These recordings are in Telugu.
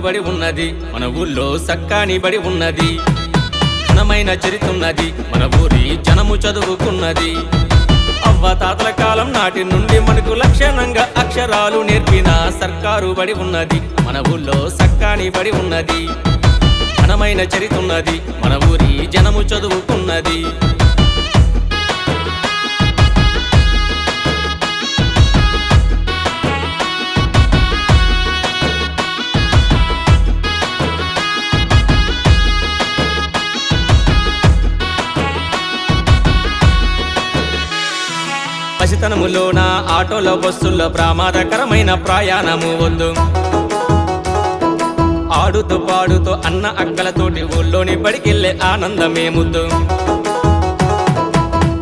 బడి ఉన్నది. మన ఊళ్ళో సక్కాని బడి ఉన్నది. ఘనమైన చరిత్ర ఉన్నది. మన ఊరి జనము చదువుకున్నది. అవ్వ తాతల కాలం నాటి నుండి మనకు లక్షణంగా అక్షరాలు నేర్పిన సర్కారు బడి ఉన్నది. మన ఊళ్ళో సక్కాని బడి ఉన్నది. ఘనమైన చరిత్ర ఉన్నది. మన ఊరి జనము చదువుకున్నది. పసితనములోన ఆటోలో బస్సుల్లో ప్రమాదకరమైన ప్రయాణము వద్దు. ఆడుతూ పాడుతూ అన్న అక్కలతోటి ఊళ్ళోని బడికెళ్ళే ఆనందమే ముద్దు.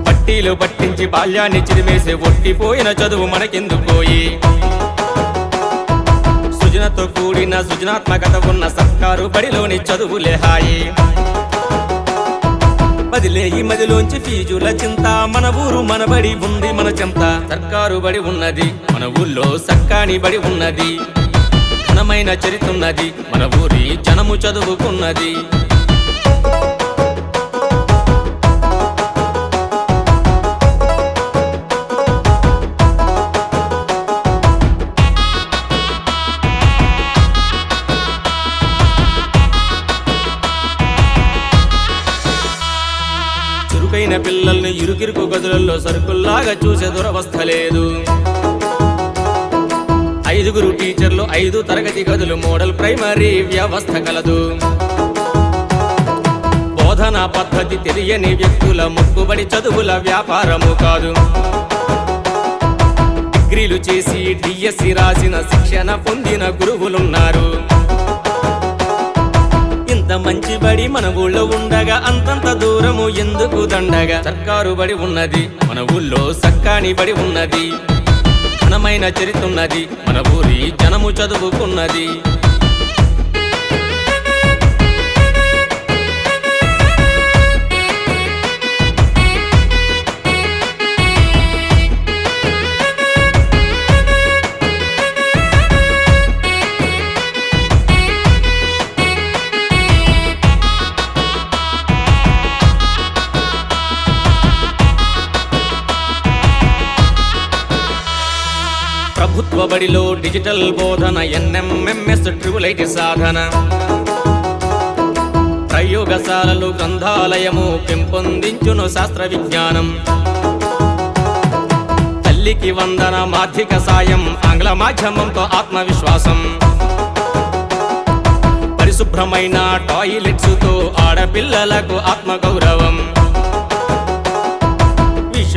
పట్టీలు పట్టించి బాల్యాన్ని చిరిమేసి ఒట్టిపోయిన చదువు మనకెందుకోయి సృజనతో కూడిన సృజనాత్మకత ఉన్న సర్కారు బడిలోని చదువులే హాయి. బదిలే ఈ మదిలోంచి ఫీజుల చింత. మన ఊరు మన బడి ఉంది మన చెంత. సర్కారు బడి ఉన్నది మన ఊళ్ళో సక్కాని బడి ఉన్నది. ఘనమైన చరిత్ర ఉన్నది మన ఊరి జనము చదువుకున్నది. పిల్లల్ని గదులలో సరుకుల్లాగా చూసే దురవస్థ లేదు. ఐదుగురు టీచర్లు ఐదు తరగతి గదులు మోడల్ ప్రైమరీ వ్యవస్థ కలదు. బోధనా పద్ధతి తెలియని వ్యక్తుల ముక్కుబడి చదువుల వ్యాపారము కాదు. డిగ్రీలు చేసి డిఎస్సి రాసిన శిక్షణ పొందిన గురువులున్నారు. మంచి బడి మన ఊళ్ళో ఉండగా అంతంత దూరము ఎందుకు దండగా? సర్కారు బడి ఉన్నది మన ఊళ్ళో సక్కాని బడి ఉన్నది. ఘనమైన చరిత్ర ఉన్నది మన ఊరి జనము చదువుకున్నది. ప్రభుత్వ బడిలో డిజిటల్ బోధన ఎన్ఎంఎంఎస్ ట్రిపుల్ ఐటి సాధన. ప్రయోగశాలలు గ్రంథాలయము పెంపొందించును శాస్త్ర విజ్ఞానం తల్లికి వందన మాధ్యక సాయం ఆంగ్ల మాధ్యమంతో ఆత్మవిశ్వాసం. పరిశుభ్రమైన టాయిలెట్స్తో ఆడపిల్లలకు ఆత్మగౌరవం.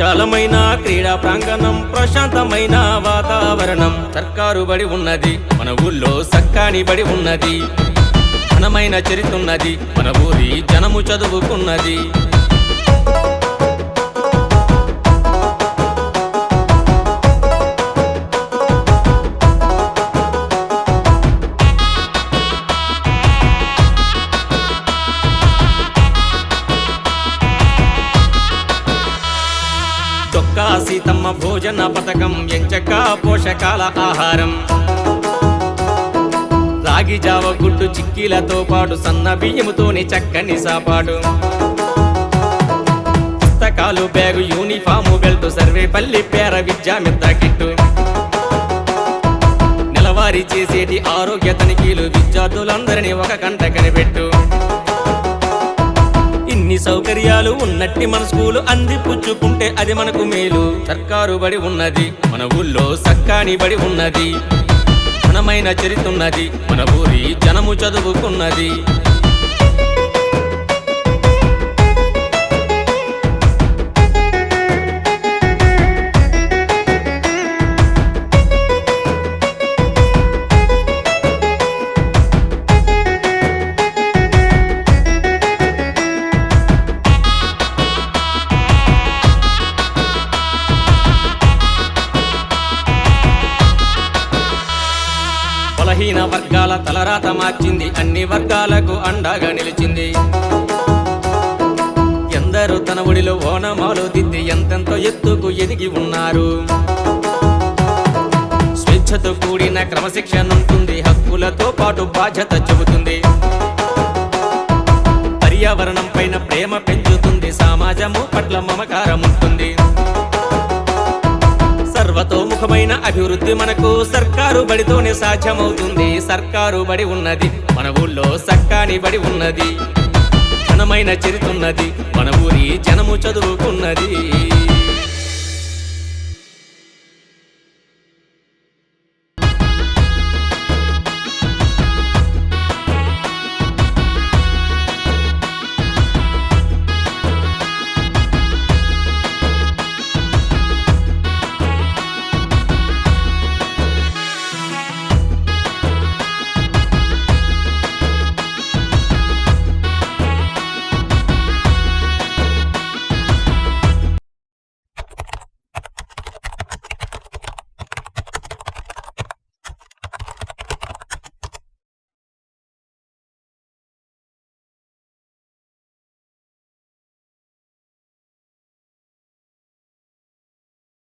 విశాలమైన క్రీడా ప్రాంగణం ప్రశాంతమైన వాతావరణం. సర్కారు బడి ఉన్నది మన ఊళ్ళో సక్కాని బడి ఉన్నది. ఘనమైన చరిత్ర ఉన్నది మన ఊరి జనము చదువుకున్నది. సీతమ్మ భోజన పథకం ఎంచక పోషకాల ఆహారం. రాగి జావ గుడ్డు చిక్కీలతో పాటు సన్న బియ్యముతోని చక్కని సాపాడు పుస్తకాలు బ్యాగు యూనిఫాము బెల్ట్ సర్వేపల్లి పేర విద్యా మిత్ర కిట్టు. నెలవారీ చేసేటి ఆరోగ్య తనిఖీలు విద్యార్థులందరినీ ఒక కంట కనిపెట్టు. అన్ని సౌకర్యాలు ఉన్నట్టి మన స్కూలు అందిపుచ్చుకుంటే అది మనకు మేలు. సర్కారు బడి ఉన్నది మన ఊళ్ళో సక్కాని బడి ఉన్నది. ఘనమైన చరిత్ర ఉన్నది మన ఊరి జనము చదువుకున్నది. తరాత మార్చింది. అన్ని వర్గాలకు అండగా నిలిచింది. ఎందరూ తన ఒడిలో ఓనమాలు దిద్ది ఎంతెంతో ఎత్తుకు ఎదిగి ఉన్నారు. స్వేచ్ఛతో కూడిన క్రమశిక్షణ ఉంటుంది హక్కులతో పాటు బాధ్యత చెబుతుంది. పర్యావరణం పైన ప్రేమ పెంచుతుంది. సమాజము పట్ల మమకారం రకమైన అభివృద్ధి మనకు. సర్కారు బడితోనే సాధ్యమవుతుంది. సర్కారు బడి ఉన్నది. మన ఊళ్ళో సక్కాని బడి ఉన్నది. ఘనమైన చరితున్నది మన ఊరి జనము చదువుకున్నది.